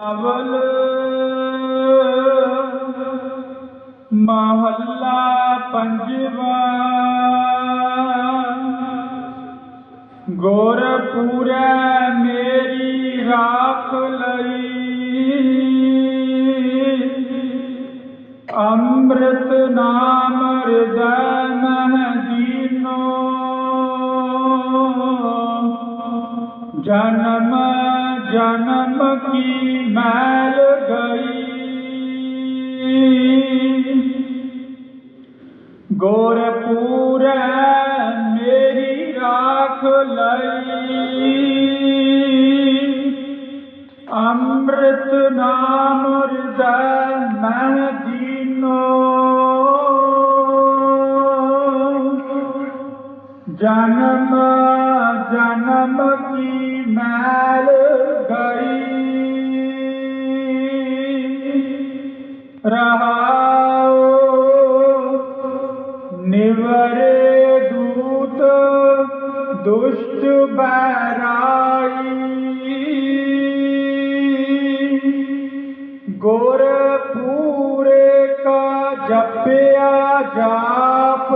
ਅਵਲ ਮਹੱਲਾ ਪੰਜਵਾ। ਗੁਰਪੂਰੈ ਮੇਰੀ ਰਾਖ ਲਈ। ਅੰਮ੍ਰਿਤ ਨਾਮ ਹਿਰਦੈ ਜਨਮ ਕੀ ਮੈਲ ਗਈ। ਗੁਰਪੂਰੈ ਮੇਰੀ ਰਾਖ ਲਈ। ਅੰਮ੍ਰਿਤ ਨਾਮ ਹਿਰਦੈ ਮਹਿ ਦੀਨੋ ਜਨਮ ਜਨਮ ਕੀ ਮੈਲ ਰਹਾਉ ਨਿਵਰੇ ਦੂਤ ਦੁਸ਼ਟ ਬੈਰਾਈ ਗੁਰ ਪੂਰੇ ਕਾ ਜਪਿਆ ਜਾਪ।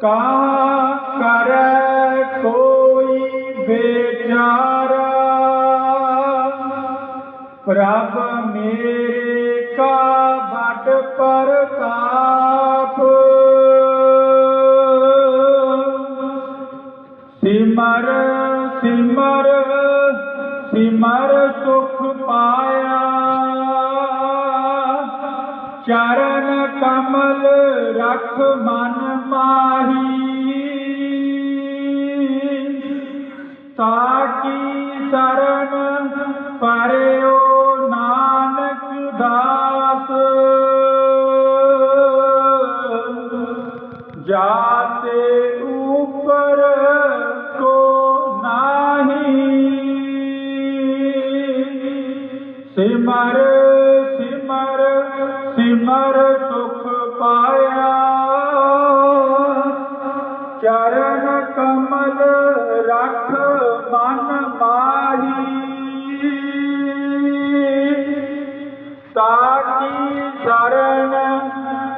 ਕਾ ਪ੍ਰਭ ਮੇਰੇ ਕਾ ਬਟ ਪਰਤਾਪ ਸਿਮਰ ਸਿਮਰ ਸਿਮਰ ਸੁਖ ਪਾਇਆ। ਚਰਨ ਕਮਲ ਰਖ ਮਨ ਮਾਹੀ। ਤਾਕੀ ਸਰ ਦਾਸ ਜਾਤੇ ਉਪਰ ਕੋ ਨਾਹੀ। ਸਿਮਰ ਸਿਮਰ ਸਿਮਰ ਸੁਖ ਪਾਇਆ। ਚਰਨ ਕਮਲ ਰੱਖ ਮਨ ਮਾਹੀ। ਤਾਕੀ ਸ਼ਰਨ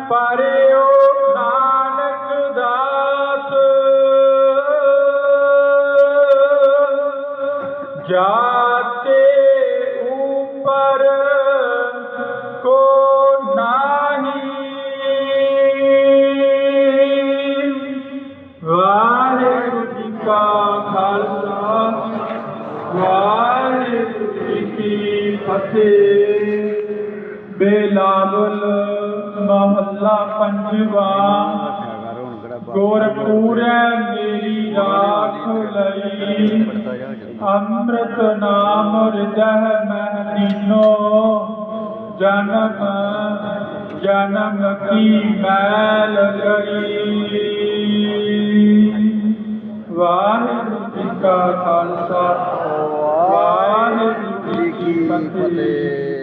ਪਰਿਓ ਨਾਨਕ ਦਾਸ। ਜਾਤੇ ਉਪਰ ਕੋ ਨਾਹੀ। ਵਾਹਿਗੁਰੂ ਜੀ ਕਾ ਖਾਲਸਾ, ਵਾਹਿਗੁਰੂ ਜੀ ਕੀ ਫਤਿਹ। ਬੇਲਾਵਲ ਮਹੱਲਾ ਪੰਜਵਾ। ਗੁਰਪੂਰੈ ਮੇਰੀ ਰਾਖ ਲਈ। ਅੰਮ੍ਰਿਤ ਨਾਮ ਹਿਰਦੈ ਮਹਿ ਦੀਨੋ। ਜਨਮ ਜਨਮ ਕੀ ਮੈਲ ਗਈ ਵਾਹਿਗੁਰੂ ਜੀ ਕਾ ਖਾਲਸਾ। ਵਾਹਿਗੁਰੂ ਜੀ ਕੀ ਫਤਿਹ।